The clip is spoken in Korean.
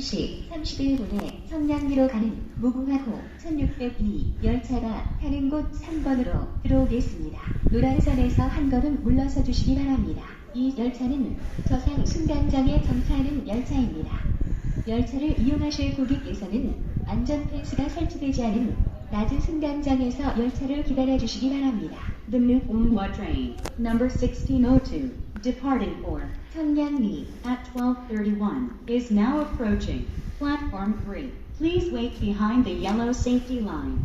12시 31분에 성량리로 가는 무궁화호 1602 열차가 타는 곳 3번으로 들어오겠습니다. 노란선에서 한 걸음 물러서 주시기 바랍니다. 이 열차는 저상 승강장에 정차하는 열차입니다. 열차를 이용하실 고객께서는 안전 펜스가 설치되지 않은 낮은 승강장에서 열차를 기다려 주시기 바랍니다. The new Umwa train, number 1602, departing for 성량리 at 1231, is now approaching platform 3. Please wait behind the yellow safety line.